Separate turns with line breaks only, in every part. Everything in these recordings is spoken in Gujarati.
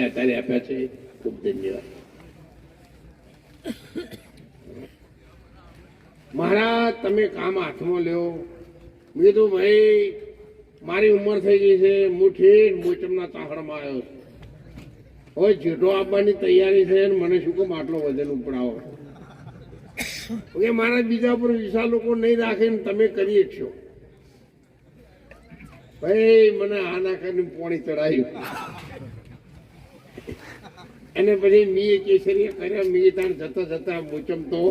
અત્યારે આપ્યા છે ખૂબ ધન્યવાદ મારા તમે કામ હાથમાં લ્યો. મેં કીધું, ભાઈ, મારી ઉંમર થઈ ગઈ છે. હું મોચમના તાહડમાં આવ્યો છું. હવે જેઠો આપવાની તૈયારી છે મને શું કેમ આટલો વજન ઉપડાવો? કે મારા બીજા પર વિશાળ લોકો નહીં રાખે ને તમે કરી છો. ભાઈ, મને આના કરીને પોણી ચડાયું. અને પછી મી કેસરી કર્યા, મી તાણ જતા જતા મોચમ તો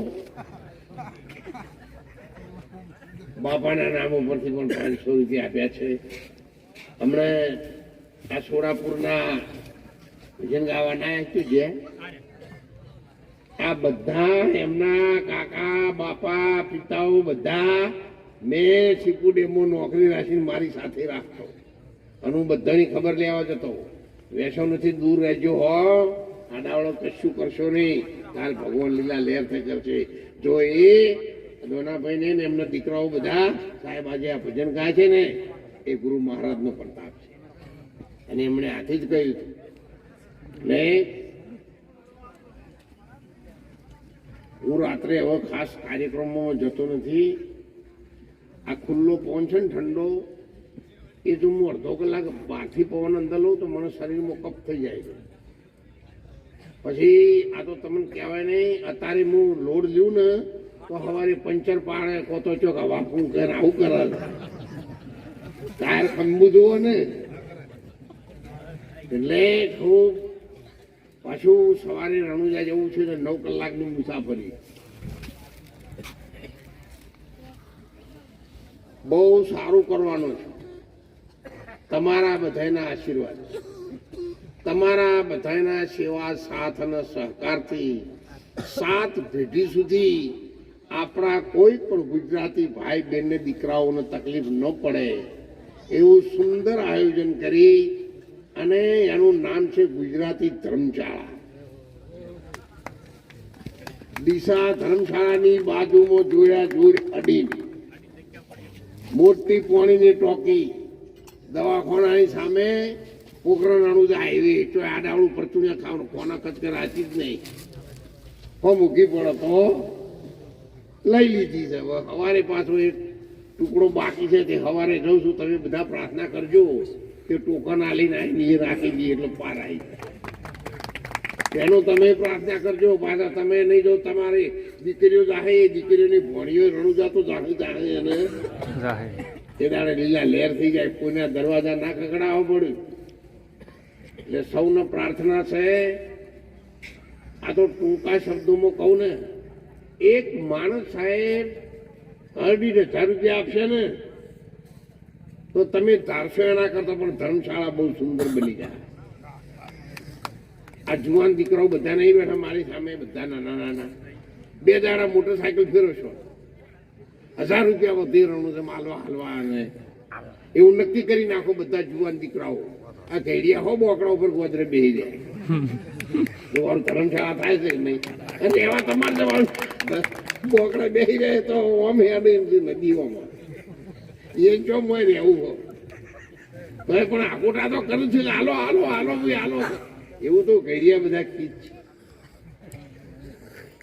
બાપાના નામ ઉપરથી પણ પાંચસો રૂપિયા આપ્યા છે. હમણાં આ સોડાપુરના ભજન ગાવાના આવ્યા છે આ બધા એમના કાકા, બાપા, પિતાઓ બધા મેં ચીકુ ડેમો નોકરી રાખીને મારી સાથે રાખતો. અને હું બધાની ખબર લેવા જતો. વેસવનથી દૂર રહેજો હો. આડાવડો કશું કરશો નહીં. કાલ ભગવાન લીલા લહેર થઈ કરશે જો એ દોનાભાઈ ને ને એમના દીકરાઓ બધા સાહેબ આજે આ ભજન ગાય છે ને, એ ગુરુ મહારાજનો પ્રતાપ છે. અને એમણે આથી જ કહ્યું હતું. ને હું રાત્રે હવે ખાસ કાર્યક્રમમાં જતો નથી. આ ખુલ્લો પવન છે ને, ઠંડો, એ જો હું અડધો કલાક બહારથી પવન અંદર લઉં તો મને શરીરમાં કપ થઈ જાય છે. પછી આ તો તમને કહેવાય નહીં, અત્યારે હું લોડ લઉં ને, તો સવારે પંચર પાડે, કોતો ચોક કર કરે આવું કરે ટાયર ખંભું જુઓ ને. એટલે હું પાછું સવારે રણુજા જવું છે ને નવ કલાકની મુસાફરી. બહુ સારું કરવાનું છે. તમારા બધાના આશીર્વાદ તમારા બધાના સેવા, સાથ અને સહકારથી સાત પેઢી સુધી આપણા કોઈ પણ ગુજરાતી ભાઈ બહેનને દીકરાઓને તકલીફ ન પડે, એવું સુંદર આયોજન કરી અને એનું નામ છે ગુજરાતી ધર્મશાળા. દિશા ધર્મશાળાની બાજુમાં જોયા જોડ અડી મોટી પોણીની ટોકી દવાખાનાની સામે પોખરણાનું આવી હાઈવે તો આડાવડું પરચુણિયા ખાવાનું કોના કચકે રાચી જ નહીં. હો મૂકી પડો તો લઈ લીધી છે. હવે સવારે પાછો એક ટુકડો બાકી છે તે સવારે જઉં છું. તમે બધા પ્રાર્થના કરજો. કે ટોકન આલીને આવીને એ રાખી દઈએ એટલે પાર આવી જાય. એનો તમે પ્રાર્થના કરજો. પાછા તમે નહીં જો તમારી દીકરીઓ જાહે એ દીકરીઓની ભણીઓ રણુજા તો જાહે જાહે અને એ દાડે લીલા લહેર થઈ જાય. કોઈના દરવાજા ના ખકડાવવા પડ્યું એટલે સૌને પ્રાર્થના છે. આ તો ટૂંકા શબ્દોમાં કહું ને, એક માણસ સાહેબ અઢી હજાર રૂપિયા આપશે ને, તો તમે ધારશો એના કરતા પણ ધર્મશાળા બહુ સુંદર બની જાય આ જુવાન દીકરાઓ બધા નહીં બેઠા, મારી સામે બધા નાના નાના. બે દાડા મોટરસાયકલ ફેરવશો હજાર રૂપિયા વધી રણું છે, માલવા હાલવા અને એવું નક્કી કરી નાખો બધા જુવાન દીકરાઓ. આ ઘેડિયા હો બોકડા ઉપર ગોદરે બેસી જાય. તમારું ધર્મશાળા થાય છે નહીં? અને એવા તમારે જવાનું બોકડા બેસી જાય તો ઓમ હેડે નદીઓમાં. એ જો મોય રહેવું હો. ભાઈ પણ આકોટા તો કરું છું, હાલો હાલો હાલો, ભાઈ, હાલો. એવું તો કેડિયા બધા કીધ છે.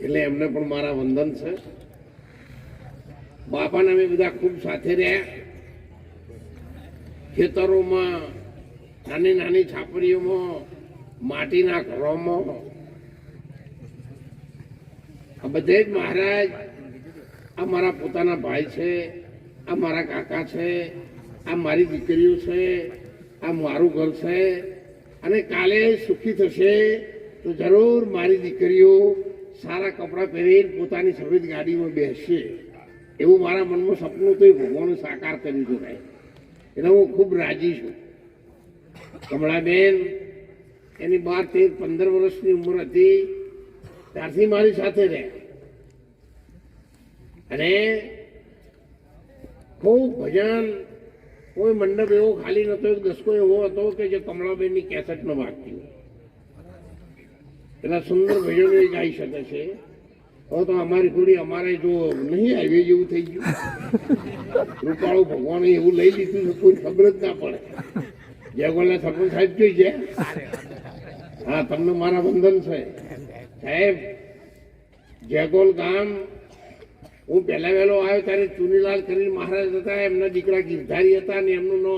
એટલે એમને પણ મારા વંદન છે. બાપાને અમે બધા ખૂબ સાથે રહ્યા. ખેતરોમાં નાની નાની છાપરીઓમાં, માટીના ઘરોમાં. આ બધે જ મહારાજ આ મારા પોતાના ભાઈ છે, આ મારા કાકા છે, આ મારી દીકરીઓ છે, આ મારું ઘર છે. અને કાલે સુખી થશે તો જરૂર મારી દીકરીઓ સારા કપડાં પહેરીને પોતાની સફેદ ગાડીમાં બેસશે. એવું મારા મનમાં સપનું તો એ ભગવાને સાકાર કરી ભાઈ. એટલે હું ખૂબ રાજી છું. કમળાબેન એની બાર તેર પંદર વર્ષની ઉંમર હતી, ત્યારથી મારી સાથે રહ્યા અને ખૂબ ભજન, કોઈ મંડપ એવો ખાલી નતો એક દસકો એવો હતો કે જે કમળાબેનની કેસેટનો ભાગ થયો એટલા સુંદર ભજનો એ ગાઈ શકે છે. હવે તો અમારી થોડી અમારે જો નહીં આવી જેવું થઈ ગયું. રૂપાળું ભગવાને એવું લઈ લીધું કોઈ ખબર જ ના પડે. જયગોલના સરપંચ સાહેબ જોઈ છે. હા, તમને મારા વંદન છે. સાહેબ જેગોલ ગામ, હું પહેલા વહેલો આવ્યો ત્યારે ચુનીલાલ કરીને મહારાજ હતા, એમના દીકરા ગીરધારી હતા ને એમનું નો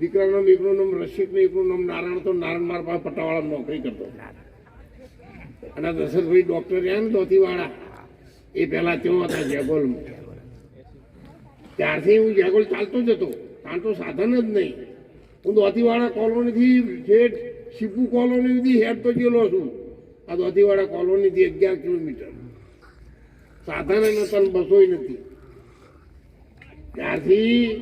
દીકરાનું એકનું નામ રસિક ને એકનું નામ નારાયણ તો નારાયણ મારા પાસે પટ્ટાવાળા નોકરી કરતો. અને દશરથભાઈ ડોક્ટર રહ્યા ને દોતીવાળા એ પહેલા તેઓ હતા જેગોલ ત્યારથી હું જેગોલ ચાલતો જ હતો. કારણ તો સાધન જ નહીં. હું દોતીવાળા કોલોનીથી છેક શીપુ કોલોની સુધી હેડ તો ગયેલો છું. આ દોતીવાળા કોલોનીથી અગિયાર કિલોમીટર. સાધન નતા બસોય નથી. ત્યારથી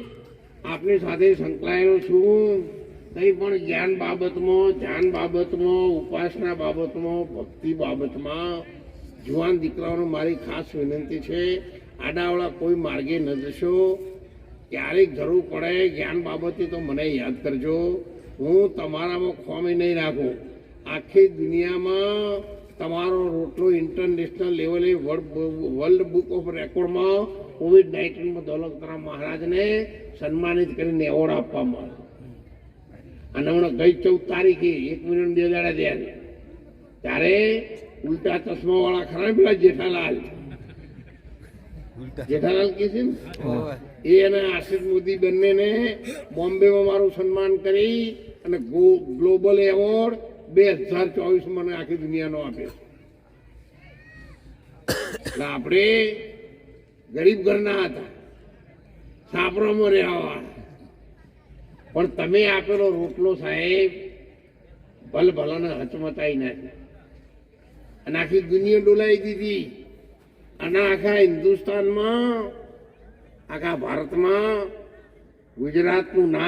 આપની સાથે સંકળાયેલો છું. કંઈ પણ જ્ઞાન બાબતમાં, ધ્યાન બાબતમાં, ઉપાસના બાબતમાં, ભક્તિ બાબતમાં જુવાન દીકરાઓને મારી ખાસ વિનંતી છે. આડાવડા કોઈ માર્ગે ન જશો. ક્યારેક જરૂર પડે જ્ઞાન બાબતે તો મને યાદ કરજો. હું તમારામાં ખોમી નહીં રાખું. આખી દુનિયામાં તમારો રોટલો ઇન્ટરનેશનલ લેવલે વર્લ્ડ બુક ઓફ રેકોર્ડમાં કોવિડ નાઇન્ટીનમાં દોલતરામ મહારાજને સન્માનિત કરીને એવોર્ડ આપવામાં આવ્યો. અને હમણાં ગઈ ચૌદ તારીખે એક મિનિટ બે દાડા થયા ત્યારે ઉલટા ચશ્માવાળા ખરાબ પેલા જેઠાલાલ જેઠાલાલ કે છે એ અને આશિષ મોદી બંનેને બોમ્બેમાં મારું સન્માન કરી અને ગ્લોબલ એવોર્ડ બે હજાર ચોવીસ મને આખી દુનિયાનો આપ્યો એટલે આપણે ગરીબ ઘરના હતા. સાપરામાં રહેવા પણ તમે આપેલો રોટલો સાહેબ ભલ ભલાને હચમચાઈ નાખ્યા. અને આખી દુનિયા ડોલાઈ દીધી. અને આખા હિન્દુસ્તાનમાં આખા ભારતમાં ગુજરાતનું નામ